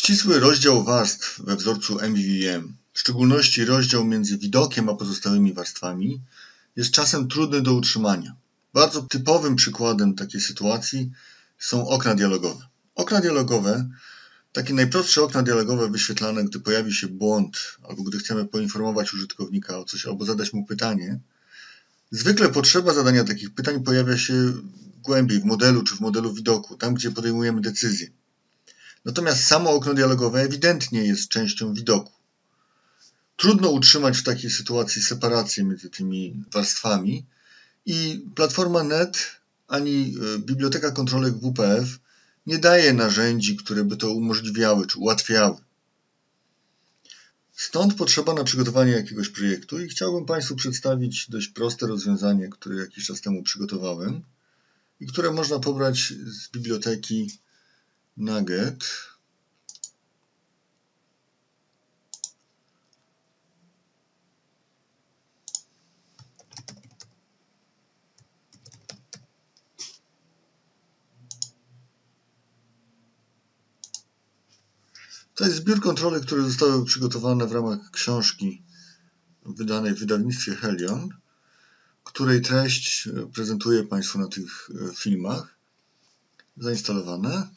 Ścisły rozdział warstw we wzorcu MVVM, w szczególności rozdział między widokiem a pozostałymi warstwami, jest czasem trudny do utrzymania. Bardzo typowym przykładem takiej sytuacji są okna dialogowe. Okna dialogowe, takie najprostsze okna dialogowe wyświetlane, gdy pojawi się błąd, albo gdy chcemy poinformować użytkownika o coś, albo zadać mu pytanie. Zwykle potrzeba zadania takich pytań pojawia się głębiej w modelu czy w modelu widoku, tam gdzie podejmujemy decyzję. Natomiast samo okno dialogowe ewidentnie jest częścią widoku. Trudno utrzymać w takiej sytuacji separację między tymi warstwami i platforma NET ani e, biblioteka kontrolek WPF nie daje narzędzi, które by to umożliwiały czy ułatwiały. Stąd potrzeba na przygotowanie jakiegoś projektu i chciałbym Państwu przedstawić dość proste rozwiązanie, które jakiś czas temu przygotowałem i które można pobrać z biblioteki Nugget. To jest zbiór kontroli, które zostały przygotowane w ramach książki wydanej w wydawnictwie Helion, której treść prezentuję Państwu na tych e, filmach zainstalowane.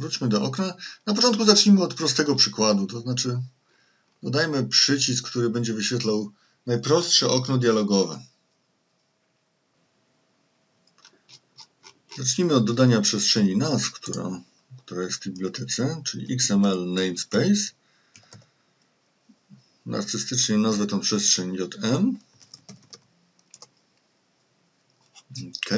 Wróćmy do okna. Na początku zacznijmy od prostego przykładu, to znaczy dodajmy przycisk, który będzie wyświetlał najprostsze okno dialogowe. Zacznijmy od dodania przestrzeni nazw, która, która jest w bibliotece, czyli XML namespace. Narcystycznie nazwę tą przestrzeń JM. Ok,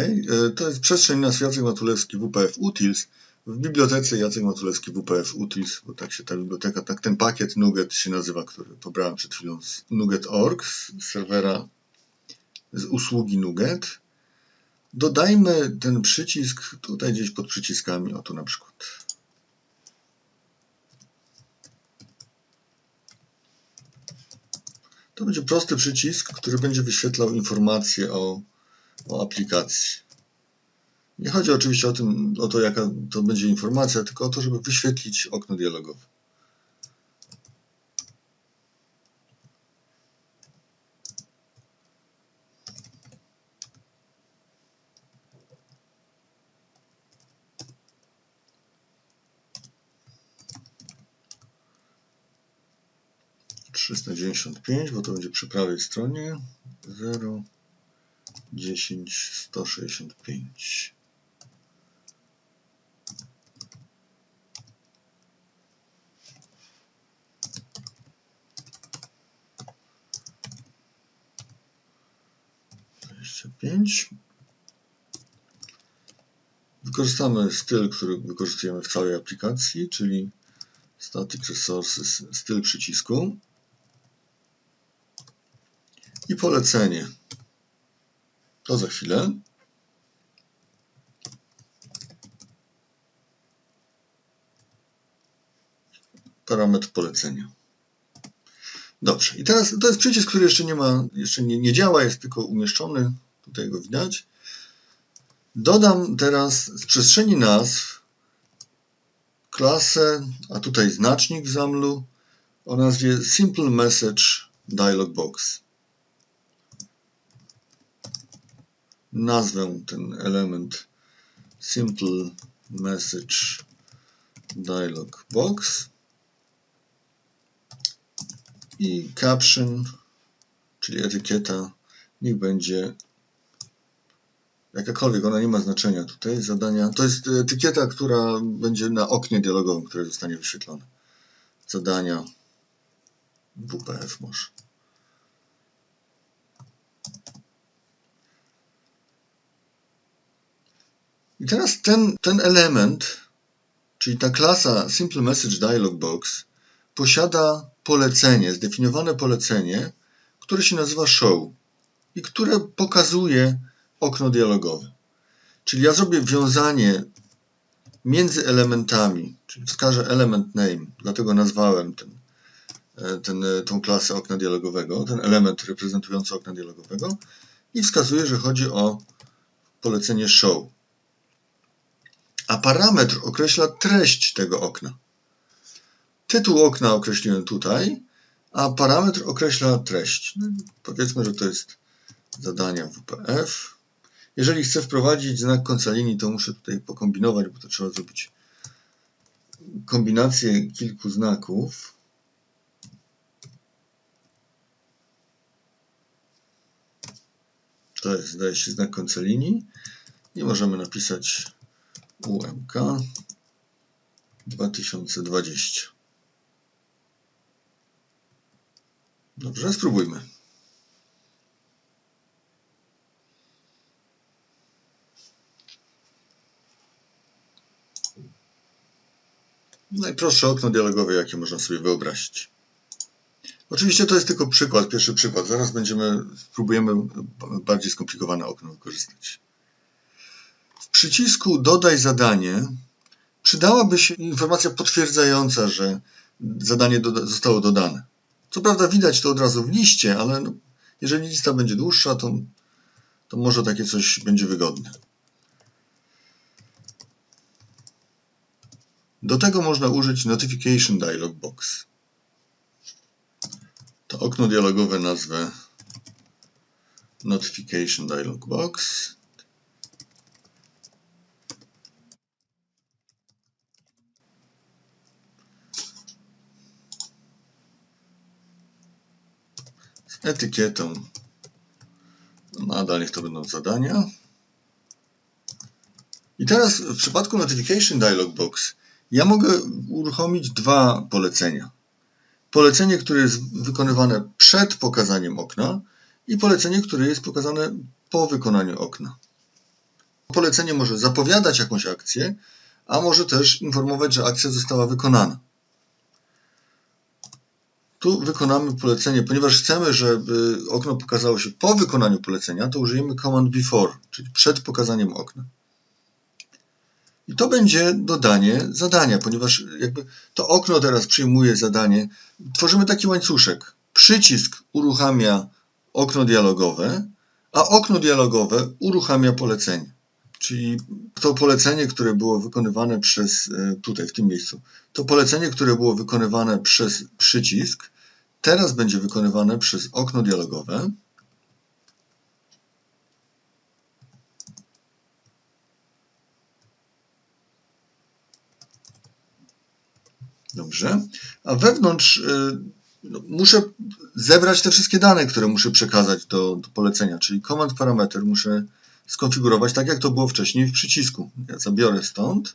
to jest przestrzeń nazw Jacek Matulewski WPF Utils. W bibliotece Jacek Matulewski WPF Utils, bo tak się ta biblioteka, tak ten pakiet NuGet się nazywa, który pobrałem przed chwilą z NuGet.org, z serwera z usługi NuGet. Dodajmy ten przycisk tutaj gdzieś pod przyciskami, oto na przykład. To będzie prosty przycisk, który będzie wyświetlał informacje o, o aplikacji. Nie chodzi oczywiście o, tym, o to, jaka to będzie informacja, tylko o to, żeby wyświetlić okno dialogowe. Trzysta dziewięćdziesiąt pięć, bo to będzie przy prawej stronie. Zero, dziesięć, sto sześćdziesiąt pięć. Pięć. Wykorzystamy styl, który wykorzystujemy w całej aplikacji, czyli Static Resources, styl przycisku i polecenie. To za chwilę. Parametr polecenia. Dobrze, i teraz to jest przycisk, który jeszcze nie ma, jeszcze nie, nie działa, jest tylko umieszczony, tutaj go widać. Dodam teraz z przestrzeni nazw klasę, a tutaj znacznik w zamlu o nazwie Simple Message Dialog Box. Nazwę ten element Simple Message Dialog Box i caption, czyli etykieta, niech będzie jakakolwiek, ona nie ma znaczenia tutaj, zadania. To jest etykieta, która będzie na oknie dialogowym, które zostanie wyświetlone. Zadania WPF może. I teraz ten, ten element, czyli ta klasa Simple Message Dialog Box, posiada polecenie, zdefiniowane polecenie, które się nazywa show i które pokazuje okno dialogowe. Czyli ja zrobię wiązanie między elementami, czyli wskażę element name, dlatego nazwałem ten, e, ten, e, tą klasę okna dialogowego, ten element reprezentujący okna dialogowego i wskazuję, że chodzi o polecenie show. a parametr określa treść tego okna. Tytuł okna określiłem tutaj, a parametr określa treść. No, powiedzmy, że to jest zadania WPF. Jeżeli chcę wprowadzić znak końca linii, to muszę tutaj pokombinować, bo to trzeba zrobić kombinację kilku znaków. To jest, zdaje się, znak końca linii i możemy napisać UMK 2020. Dobrze, spróbujmy. Najprostsze okno dialogowe, jakie można sobie wyobrazić. Oczywiście to jest tylko przykład, pierwszy przykład. Zaraz będziemy, spróbujemy bardziej skomplikowane okno wykorzystać. W przycisku Dodaj zadanie przydałaby się informacja potwierdzająca, że zadanie doda zostało dodane. Co prawda widać to od razu w liście, ale no, jeżeli lista będzie dłuższa, to, to może takie coś będzie wygodne. Do tego można użyć Notification Dialog Box. To okno dialogowe nazwę Notification Dialog Box. Z etykietą nadal niech to będą zadania. I teraz w przypadku Notification Dialog Box ja mogę uruchomić dwa polecenia. Polecenie, które jest wykonywane przed pokazaniem okna i polecenie, które jest pokazane po wykonaniu okna. Polecenie może zapowiadać jakąś akcję, a może też informować, że akcja została wykonana. Tu wykonamy polecenie, ponieważ chcemy, żeby okno pokazało się po wykonaniu polecenia, to użyjemy command before, czyli przed pokazaniem okna. I to będzie dodanie zadania, ponieważ jakby to okno teraz przyjmuje zadanie. Tworzymy taki łańcuszek. Przycisk uruchamia okno dialogowe, a okno dialogowe uruchamia polecenie. Czyli to polecenie, które było wykonywane przez, e, tutaj w tym miejscu, to polecenie, które było wykonywane przez przycisk, teraz będzie wykonywane przez okno dialogowe. Dobrze. A wewnątrz y, no, muszę zebrać te wszystkie dane, które muszę przekazać do, do polecenia, czyli command parameter muszę skonfigurować tak, jak to było wcześniej w przycisku. Ja zabiorę stąd,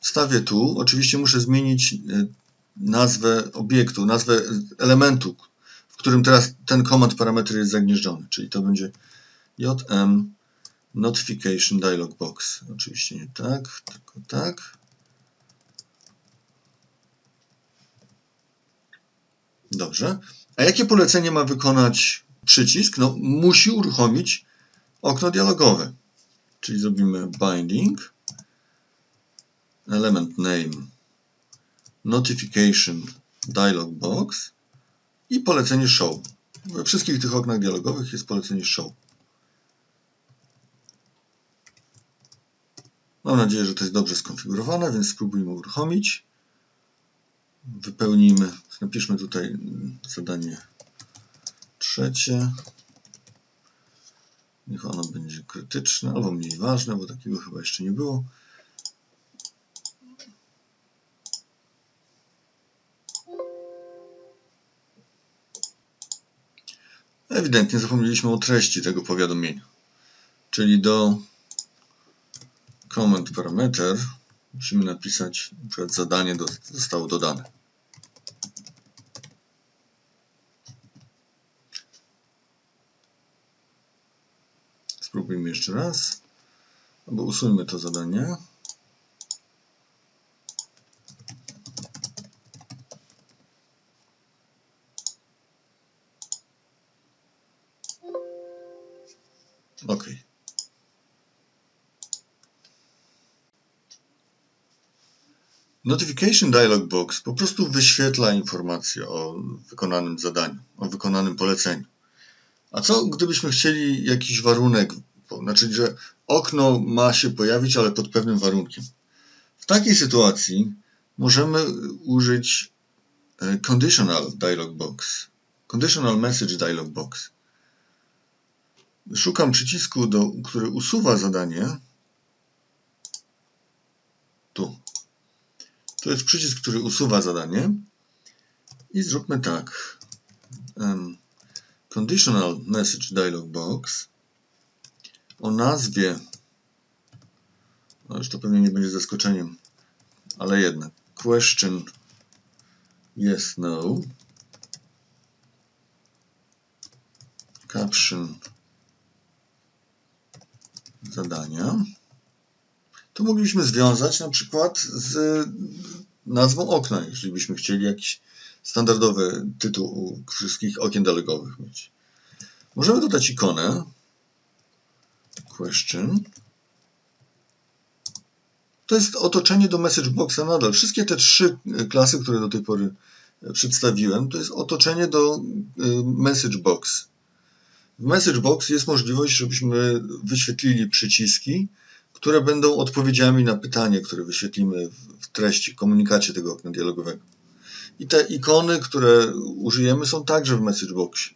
wstawię tu. Oczywiście muszę zmienić y, nazwę obiektu, nazwę elementu, w którym teraz ten command parameter jest zagnieżdżony, czyli to będzie jm notification dialog box. Oczywiście nie tak, tylko tak. Dobrze. A jakie polecenie ma wykonać przycisk? No, musi uruchomić okno dialogowe. Czyli zrobimy binding, element name, notification dialog box i polecenie show. We wszystkich tych oknach dialogowych jest polecenie show. Mam nadzieję, że to jest dobrze skonfigurowane, więc spróbujmy uruchomić wypełnimy, napiszmy tutaj zadanie trzecie. Niech ono będzie krytyczne albo mniej ważne, bo takiego chyba jeszcze nie było. Ewidentnie zapomnieliśmy o treści tego powiadomienia. Czyli do comment parameter musimy napisać, na przykład zadanie zostało dodane. Spróbujmy jeszcze raz, albo usuńmy to zadanie. OK. Notification Dialog Box po prostu wyświetla informację o wykonanym zadaniu, o wykonanym poleceniu. A co gdybyśmy chcieli jakiś warunek znaczy, że okno ma się pojawić, ale pod pewnym warunkiem. W takiej sytuacji możemy użyć e, conditional dialog box, conditional message dialog box. Szukam przycisku, do, który usuwa zadanie. Tu. To jest przycisk, który usuwa zadanie. I zróbmy tak. Um, conditional message dialog box o nazwie, no już to pewnie nie będzie zaskoczeniem, ale jednak, question yes, no, caption zadania, to moglibyśmy związać na przykład z nazwą okna, jeżeli byśmy chcieli jakiś standardowy tytuł wszystkich okien dialogowych mieć. Możemy dodać ikonę question. To jest otoczenie do message boxa nadal. Wszystkie te trzy klasy, które do tej pory przedstawiłem, to jest otoczenie do message box. W message box jest możliwość, żebyśmy wyświetlili przyciski, które będą odpowiedziami na pytanie, które wyświetlimy w treści, komunikacie tego okna dialogowego. I te ikony, które użyjemy, są także w message boxie.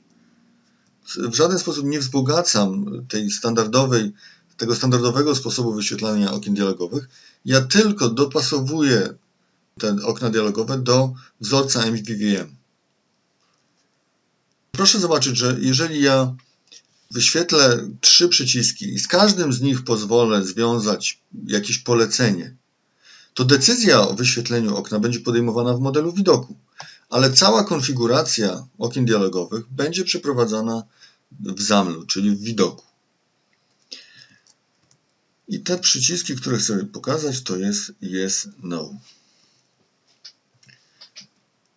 W żaden sposób nie wzbogacam tej standardowej, tego standardowego sposobu wyświetlania okien dialogowych. Ja tylko dopasowuję te okna dialogowe do wzorca MVVM. Proszę zobaczyć, że jeżeli ja wyświetlę trzy przyciski i z każdym z nich pozwolę związać jakieś polecenie, to decyzja o wyświetleniu okna będzie podejmowana w modelu widoku, ale cała konfiguracja okien dialogowych będzie przeprowadzana w zamlu, czyli w widoku. I te przyciski, które chcę pokazać, to jest yes, no.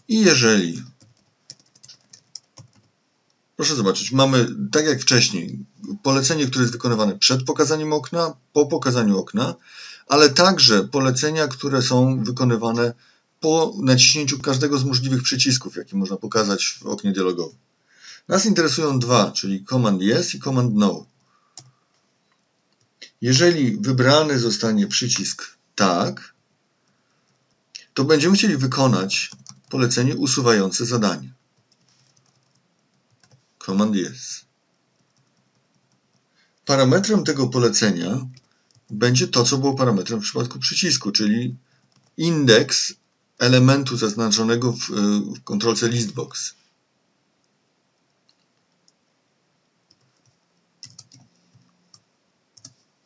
I jeżeli Proszę zobaczyć, mamy, tak jak wcześniej, polecenie, które jest wykonywane przed pokazaniem okna, po pokazaniu okna, ale także polecenia, które są wykonywane po naciśnięciu każdego z możliwych przycisków, jakie można pokazać w oknie dialogowym. Nas interesują dwa, czyli command yes i command no. Jeżeli wybrany zostanie przycisk tak, to będziemy chcieli wykonać polecenie usuwające zadanie. Command yes. Parametrem tego polecenia będzie to, co było parametrem w przypadku przycisku, czyli indeks elementu zaznaczonego w, w kontrolce listbox.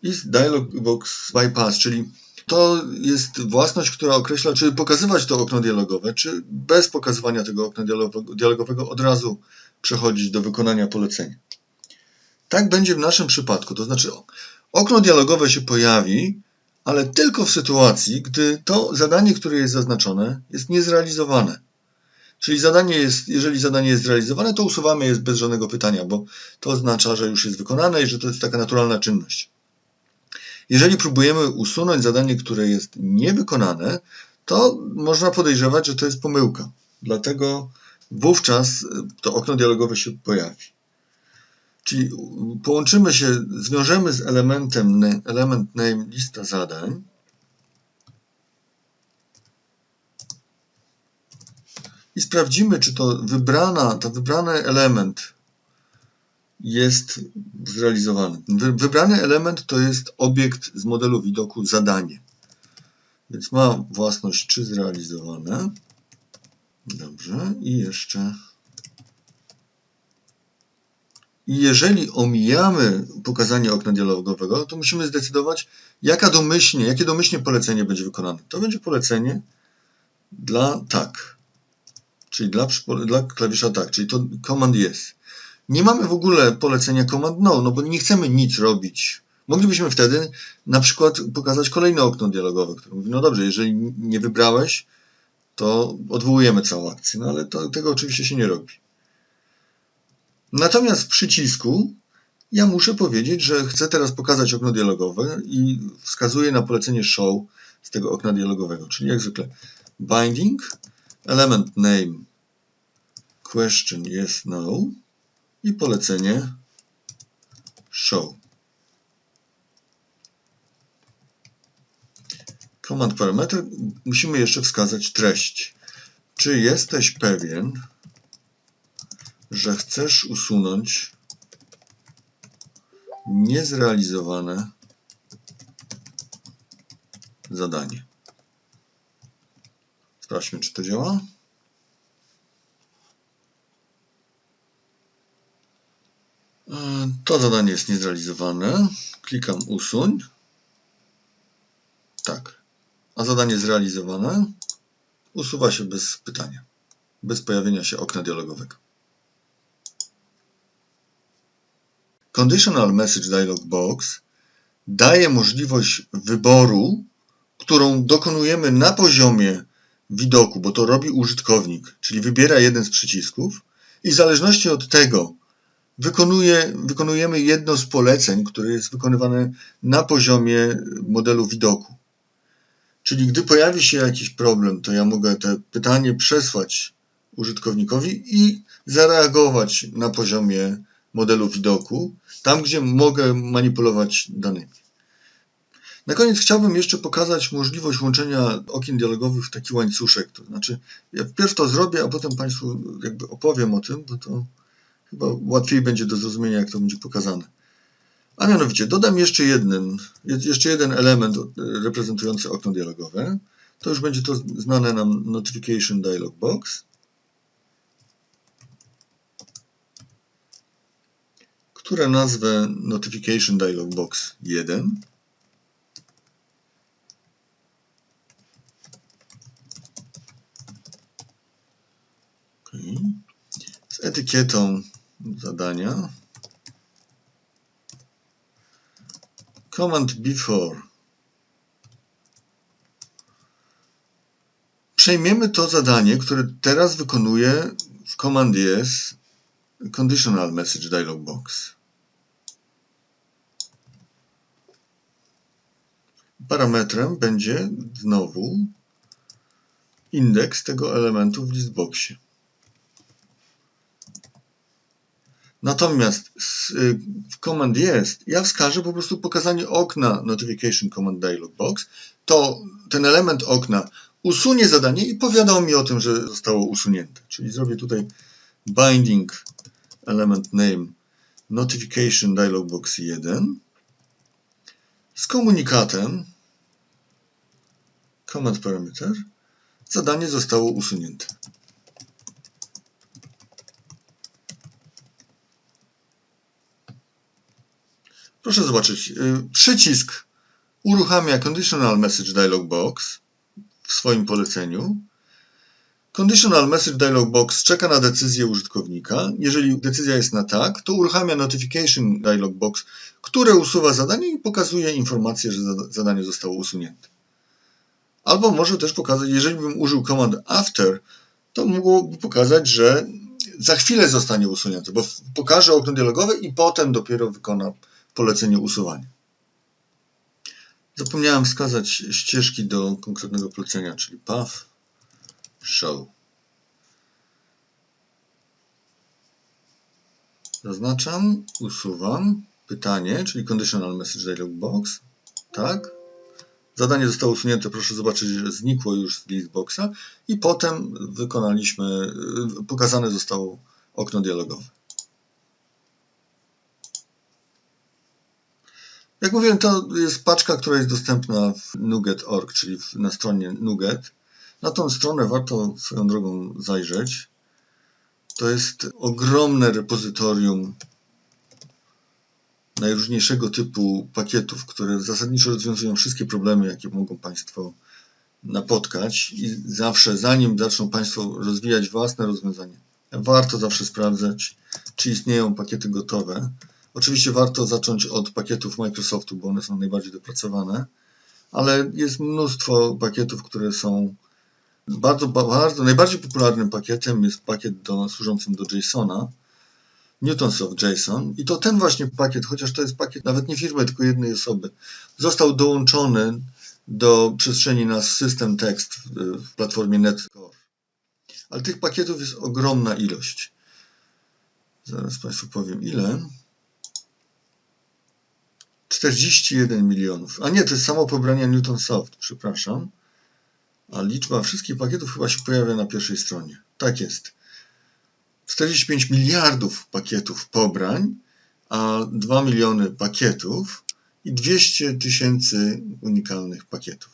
I dialog box bypass, czyli to jest własność, która określa, czy pokazywać to okno dialogowe, czy bez pokazywania tego okna dialogowego od razu przechodzić do wykonania polecenia. Tak będzie w naszym przypadku, to znaczy okno dialogowe się pojawi, ale tylko w sytuacji, gdy to zadanie, które jest zaznaczone, jest niezrealizowane. Czyli zadanie jest, jeżeli zadanie jest zrealizowane, to usuwamy je bez żadnego pytania, bo to oznacza, że już jest wykonane i że to jest taka naturalna czynność. Jeżeli próbujemy usunąć zadanie, które jest niewykonane, to można podejrzewać, że to jest pomyłka. Dlatego wówczas to okno dialogowe się pojawi. Czyli połączymy się, zwiążemy z elementem element name lista zadań. I sprawdzimy, czy to wybrana, to wybrany element jest zrealizowany. Wybrany element to jest obiekt z modelu widoku zadanie. Więc ma własność czy zrealizowane. Dobrze. I jeszcze jeżeli omijamy pokazanie okna dialogowego, to musimy zdecydować, jaka domyślnie, jakie domyślnie polecenie będzie wykonane. To będzie polecenie dla tak, czyli dla, dla klawisza tak, czyli to command yes. Nie mamy w ogóle polecenia command no, no bo nie chcemy nic robić. Moglibyśmy wtedy na przykład pokazać kolejne okno dialogowe, które mówi, no dobrze, jeżeli nie wybrałeś, to odwołujemy całą akcję, no ale to, tego oczywiście się nie robi. Natomiast w przycisku ja muszę powiedzieć, że chcę teraz pokazać okno dialogowe i wskazuję na polecenie show z tego okna dialogowego, czyli jak zwykle binding, element name, question yes, no i polecenie show. Command parametr musimy jeszcze wskazać treść. Czy jesteś pewien, że chcesz usunąć niezrealizowane zadanie? Sprawdźmy, czy to działa. E, To zadanie jest niezrealizowane. Klikam usuń. Tak. A zadanie zrealizowane usuwa się bez pytania, bez pojawienia się okna dialogowego. Conditional Message Dialog Box daje możliwość wyboru, którą dokonujemy na poziomie widoku, bo to robi użytkownik, czyli wybiera jeden z przycisków i w zależności od tego wykonuje, wykonujemy jedno z poleceń, które jest wykonywane na poziomie modelu widoku. Czyli gdy pojawi się jakiś problem, to ja mogę to pytanie przesłać użytkownikowi i zareagować na poziomie modelu widoku, tam gdzie mogę manipulować danymi. Na koniec chciałbym jeszcze pokazać możliwość łączenia okien dialogowych w taki łańcuszek. To znaczy, ja wpierw to zrobię, a potem Państwu jakby opowiem o tym, bo to chyba łatwiej będzie do zrozumienia, jak to będzie pokazane. A mianowicie dodam jeszcze jeden, jeszcze jeden element reprezentujący okno dialogowe. To już będzie to znane nam Notification Dialog Box. które nazwę Notification Dialog Box 1. Okay. Z etykietą zadania Command before. Przejmiemy to zadanie, które teraz wykonuje w Command Yes Conditional Message Dialog Box. Parametrem będzie znowu indeks tego elementu w listboxie. Natomiast w Command jest, ja wskażę po prostu pokazanie okna Notification Command Dialog Box. To ten element okna usunie zadanie i powiadał mi o tym, że zostało usunięte. Czyli zrobię tutaj binding element name notification dialog box 1 z komunikatem command parameter zadanie zostało usunięte. Proszę zobaczyć, przycisk uruchamia Conditional Message Dialog Box w swoim poleceniu. Conditional Message Dialog Box czeka na decyzję użytkownika. Jeżeli decyzja jest na tak, to uruchamia Notification Dialog Box, które usuwa zadanie i pokazuje informację, że zadanie zostało usunięte. Albo może też pokazać, jeżeli bym użył command after, to mogłoby pokazać, że za chwilę zostanie usunięte, bo pokaże okno dialogowe i potem dopiero wykona polecenie usuwania. Zapomniałem wskazać ścieżki do konkretnego polecenia, czyli path, show. Zaznaczam, usuwam pytanie, czyli conditional message dialog box. Tak. Zadanie zostało usunięte, proszę zobaczyć, że znikło już z listboxa i potem wykonaliśmy, pokazane zostało okno dialogowe. Jak mówiłem, to jest paczka, która jest dostępna w nuget.org, czyli na stronie Nuget. Na tą stronę warto swoją drogą zajrzeć. To jest ogromne repozytorium najróżniejszego typu pakietów, które zasadniczo rozwiązują wszystkie problemy, jakie mogą Państwo napotkać i zawsze, zanim zaczną Państwo rozwijać własne rozwiązanie, warto zawsze sprawdzać, czy istnieją pakiety gotowe. Oczywiście warto zacząć od pakietów Microsoftu, bo one są najbardziej dopracowane, ale jest mnóstwo pakietów, które są bardzo, bardzo, najbardziej popularnym pakietem jest pakiet do, służący do JSONa, Newtonsoft JSON i to ten właśnie pakiet, chociaż to jest pakiet nawet nie firmy, tylko jednej osoby, został dołączony do przestrzeni na system tekst w platformie NetCore. Ale tych pakietów jest ogromna ilość. Zaraz Państwu powiem ile. 41 milionów. A nie, to jest samo pobrania Newton Soft, przepraszam. A liczba wszystkich pakietów chyba się pojawia na pierwszej stronie. Tak jest. 45 miliardów pakietów pobrań, a 2 miliony pakietów i 200 tysięcy unikalnych pakietów.